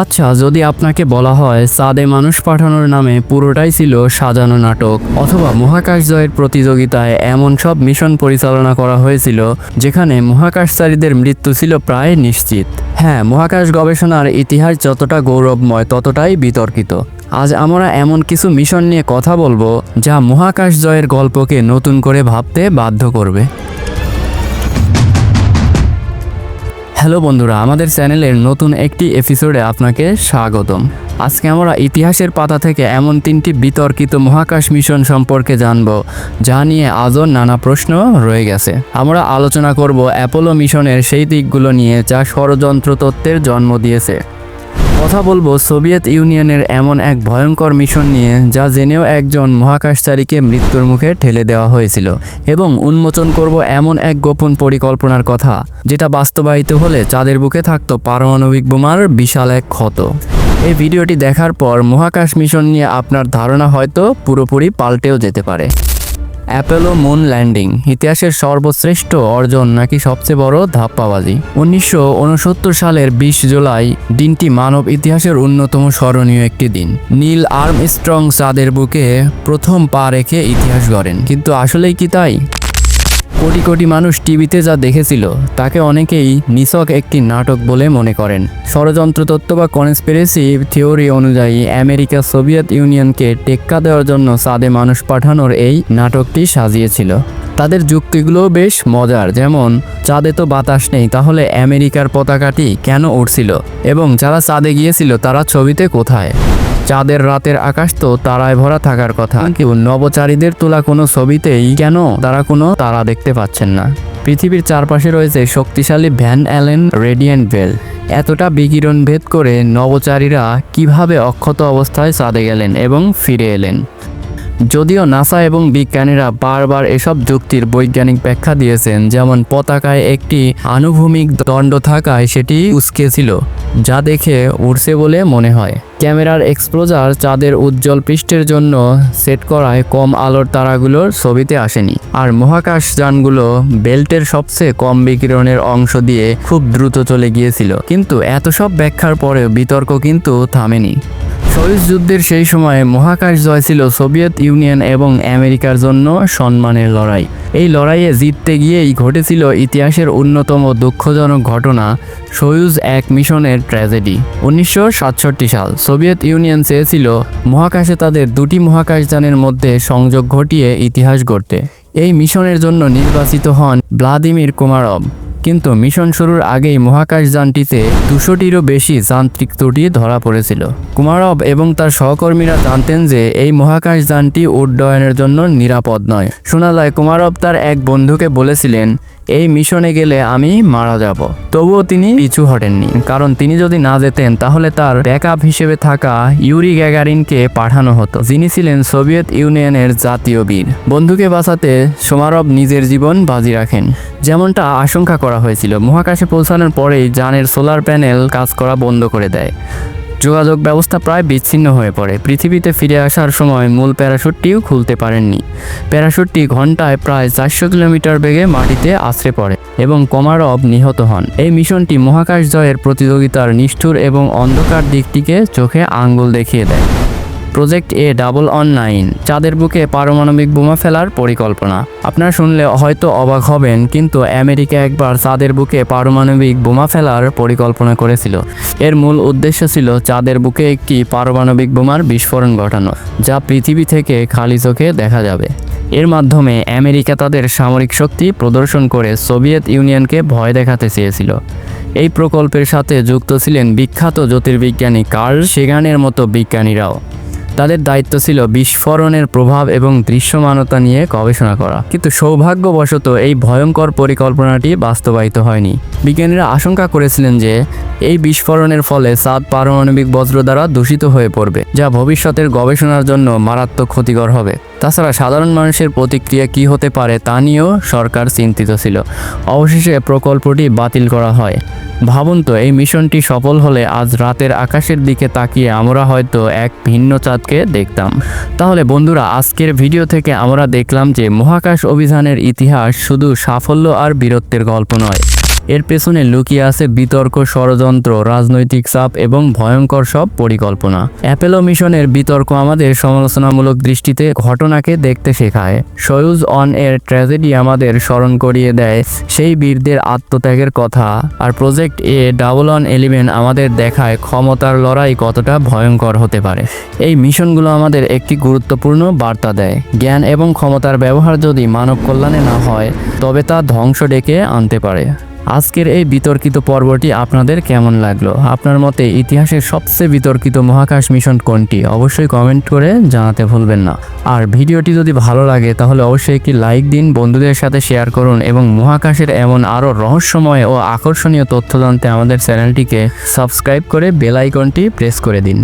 আচ্ছা যদি আপনাকে বলা হয় চাঁদে মানুষ পাঠানোর নামে পুরোটাই ছিল সাজানো নাটক, অথবা মহাকাশ জয়ের প্রতিযোগিতায় এমন সব মিশন পরিচালনা করা হয়েছিল, যেখানে মহাকাশচারীদের মৃত্যু ছিল প্রায় নিশ্চিত। হ্যাঁ মহাকাশ গবেষণার ইতিহাস যতটা গৌরবময় ততটাই বিতর্কিত। আজ আমরা এমন কিছু মিশন নিয়ে কথা বলব, যা মহাকাশ জয়ের গল্পকে নতুন করে ভাবতে বাধ্য করবে। হ্যালো বন্ধুরা, আমাদের চ্যানেলের নতুন একটি এপিসোডে আপনাকে স্বাগতম। আজকে আমরা ইতিহাসের পাতা থেকে এমন তিনটি বিতর্কিত মহাকাশ মিশন সম্পর্কে জানব, যা নিয়ে আজও নানা প্রশ্ন রয়ে গেছে। আমরা আলোচনা করব অ্যাপোলো মিশনের সেই দিকগুলো নিয়ে, যা ষড়যন্ত্র তত্ত্বের জন্ম দিয়েছে। কথা বলব, সোভিয়েত ইউনিয়নের এমন এক ভয়ঙ্কর মিশন নিয়ে, যা জেনেও একজন মহাকাশচারীকে মৃত্যুর মুখে ঠেলে দেওয়া হয়েছিল এবং উন্মোচন করব এমন এক গোপন পরিকল্পনার কথা, যেটা বাস্তবায়িত হলে চাঁদের বুকে থাকতো পারমাণবিক বোমার বিশাল এক ক্ষত। এই ভিডিওটি দেখার পর মহাকাশ মিশন নিয়ে আপনার ধারণা হয়তো পুরোপুরি পাল্টেও যেতে পারে। অ্যাপেলো মুন ল্যান্ডিং, ইতিহাসের সর্বশ্রেষ্ঠ অর্জন নাকি সবচেয়ে বড় ধাপ্পাবাজি? উনিশশো উনসত্তর সালের বিশ জুলাই, দিনটি মানব ইতিহাসের অন্যতম স্মরণীয় একটি দিন। নীল আর্ম স্ট্রং চাঁদের বুকে প্রথম পা রেখে ইতিহাস গড়েন। কিন্তু আসলেই কি তাই? কোটি কোটি মানুষ টিভিতে যা দেখেছিল, তাকে অনেকেই নিছক একটি নাটক বলে মনে করেন। ষড়যন্ত্র তত্ত্ব বা কনস্পিরেসি থিওরি অনুযায়ী আমেরিকা সোভিয়েত ইউনিয়নকে টেক্কা দেওয়ার জন্য চাঁদে মানুষ পাঠানোর এই নাটকটি সাজিয়েছিল। তাদের যুক্তিগুলো বেশ মজার, যেমন, চাঁদে তো বাতাস নেই, তাহলে আমেরিকার পতাকাটি কেন উঠছিল এবং যারা চাঁদে গিয়েছিল, তারা ছবিতে কোথায়? চাঁদের রাতের আকাশ তো তারায় ভরা থাকার কথা। কেউ নবচারীদের তোলা কোনো ছবিতেই কেন তারা কোনো তারা দেখতে পাচ্ছেন না। পৃথিবীর চারপাশে রয়েছে শক্তিশালী ভ্যান অ্যালেন, রেডিয়েন্ট বেল। এতটা বিকিরণ ভেদ করে নবচারীরা কীভাবে অক্ষত অবস্থায় চাঁদে গেলেন এবং ফিরে এলেন? যদিও নাসা এবং বিজ্ঞানীরা বারবার এসব যুক্তির বৈজ্ঞানিক ব্যাখ্যা দিয়েছেন, যেমন পতাকায় একটি আনুভূমিক দণ্ড থাকায় সেটি উস্কে ছিল, যা দেখে উড়ছে বলে মনে হয়। ক্যামেরার এক্সপ্লোজার চাঁদের উজ্জ্বল পৃষ্ঠের জন্য সেট করায় কম আলোর তারাগুলোর ছবিতে আসেনি। আর মহাকাশ যানগুলো বেল্টের সবচেয়ে কম বিকিরণের অংশ দিয়ে খুব দ্রুত চলে গিয়েছিল। কিন্তু এত সব ব্যাখ্যার পরেও বিতর্ক কিন্তু থামেনি। সয়ুজ যুদ্ধের সেই সময়ে মহাকাশ জয় ছিল সোভিয়েত ইউনিয়ন এবং আমেরিকার জন্য সম্মানের লড়াই। এই লড়াইয়ে জিততে গিয়েই ঘটেছিল ইতিহাসের অন্যতম দুঃখজনক ঘটনা, সয়ুজ এক মিশনের ট্র্যাজেডি। উনিশশো সাতষট্টি সাল সোভিয়েত ইউনিয়ন চেয়েছিল মহাকাশে তাদের দুটি মহাকাশযানের মধ্যে সংযোগ ঘটিয়ে ইতিহাস গড়তে। এই মিশনের জন্য নির্বাচিত হন ভ্লাদিমির কুমারভ। কিন্তু মিশন শুরুর আগেই মহাকাশ যানটিতে দুশোটিরও বেশি যান্ত্রিক ত্রুটি ধরা পড়েছিল। কুমারব এবং তার সহকর্মীরা জানতেন যে এই মহাকাশ যানটি উড্ডয়নের জন্য নিরাপদ নয়। শোনা যায় কুমারভ তার এক বন্ধুকে বলেছিলেন এই মিশনে গেলে আমি মারা যাব। তবুও তিনি পিছু হটেননি। কারণ তিনি যদি না যেতেন, তাহলে তার ব্যাকআপ হিসেবে থাকা ইউরি গ্যাগারিনকে পাঠানো হতো, যিনি ছিলেন সোভিয়েত ইউনিয়নের জাতীয় বীর। বন্ধুকে বাঁচাতে সোমারভ নিজের জীবন বাজি রাখেন। যেমনটা আশঙ্কা করা হয়েছিল, মহাকাশে পৌঁছানোর পরেই যানের সোলার প্যানেল কাজ করা বন্ধ করে দেয়। যোগাযোগ ব্যবস্থা প্রায় বিচ্ছিন্ন হয়ে পড়ে। পৃথিবীতে ফিরে আসার সময় মূল প্যারাশুটটিও খুলতে পারেননি। প্যারাশুটটি ঘন্টায় প্রায় চারশো কিলোমিটার বেগে মাটিতে আছড়ে পড়ে এবং কমারব নিহত হন। এই মিশনটি মহাকাশ জয়ের প্রতিযোগিতার নিষ্ঠুর এবং অন্ধকার দিকটিকে চোখে আঙ্গুল দেখিয়ে দেয়। Project A double one nine চাঁদের বুকে পারমাণবিক বোমা ফেলার পরিকল্পনা। আপনারা শুনলে হয়তো অবাক হবেন, কিন্তু আমেরিকা একবার চাঁদের বুকে পারমাণবিক বোমা ফেলার পরিকল্পনা করেছিল। এর মূল উদ্দেশ্য ছিল চাঁদের বুকে একটি পারমাণবিক বোমার বিস্ফোরণ ঘটানো, যা পৃথিবী থেকে খালি চোখে দেখা যাবে। এর মাধ্যমে আমেরিকা তাদের সামরিক শক্তি প্রদর্শন করে সোভিয়েত ইউনিয়নকে ভয় দেখাতে চেয়েছিল। এই প্রকল্পের সাথে যুক্ত ছিলেন বিখ্যাত জ্যোতির্বিজ্ঞানী কার্ল সেগানের মতো বিজ্ঞানীরাও। তাদের দায়িত্ব ছিল বিস্ফোরণের প্রভাব এবং দৃশ্যমানতা নিয়ে গবেষণা করা। কিন্তু সৌভাগ্যবশত এই ভয়ঙ্কর পরিকল্পনাটি বাস্তবায়িত হয়নি। বিজ্ঞানীরা আশঙ্কা করেছিলেন যে এই বিস্ফোরণের ফলে সাদ পারমাণবিক বজ্র দ্বারা দূষিত হয়ে পড়বে, যা ভবিষ্যতের গবেষণার জন্য মারাত্মক ক্ষতিকর হবে। তাছাড়া সাধারণ মানুষের প্রতিক্রিয়া কী হতে পারে তা নিয়েও সরকার চিন্তিত ছিল। অবশেষে প্রকল্পটি বাতিল করা হয়। ভাবুন তো, এই মিশনটি সফল হলে আজ রাতের আকাশের দিকে তাকিয়ে আমরা হয়তো এক ভিন্ন চাঁদকে দেখতাম। তাহলে বন্ধুরা, আজকের ভিডিও থেকে আমরা দেখলাম যে মহাকাশ অভিযানের ইতিহাস শুধু সাফল্য আর বীরত্বের গল্প নয়। এর পেছনে লুকিয়ে আছে বিতর্ক, ষড়যন্ত্র, রাজনৈতিক চাপ এবং ভয়ঙ্কর সব পরিকল্পনা। অ্যাপেলো মিশনের বিতর্ক আমাদের সমালোচনামূলক দৃষ্টিতে ঘটনাকে দেখতে শেখায়। সয়ুজ অন এর ট্র্যাজেডি আমাদের স্মরণ করিয়ে দেয় সেই বীরদের আত্মত্যাগের কথা, আর project A double one element আমাদের দেখায় ক্ষমতার লড়াই কতটা ভয়ঙ্কর হতে পারে। এই মিশনগুলো আমাদের একটি গুরুত্বপূর্ণ বার্তা দেয়। জ্ঞান এবং ক্ষমতার ব্যবহার যদি মানব কল্যাণে না হয়, তবে তা ধ্বংস ডেকে আনতে পারে। আজকের এই বিতর্কিত পর্বটি আপনাদের কেমন লাগল? আপনার মতে ইতিহাসের সবচেয়ে বিতর্কিত মহাকাশ মিশন কোনটি? অবশ্যই কমেন্ট করে জানাতে ভুলবেন না। আর ভিডিওটি যদি ভালো লাগে, তাহলে অবশ্যই একটি লাইক দিন, বন্ধুদের সাথে শেয়ার করুন এবং মহাকাশের এমন আরও রহস্যময় ও আকর্ষণীয় তথ্য জানতে আমাদের চ্যানেলটিকে সাবস্ক্রাইব করে বেল আইকনটি প্রেস করে দিন।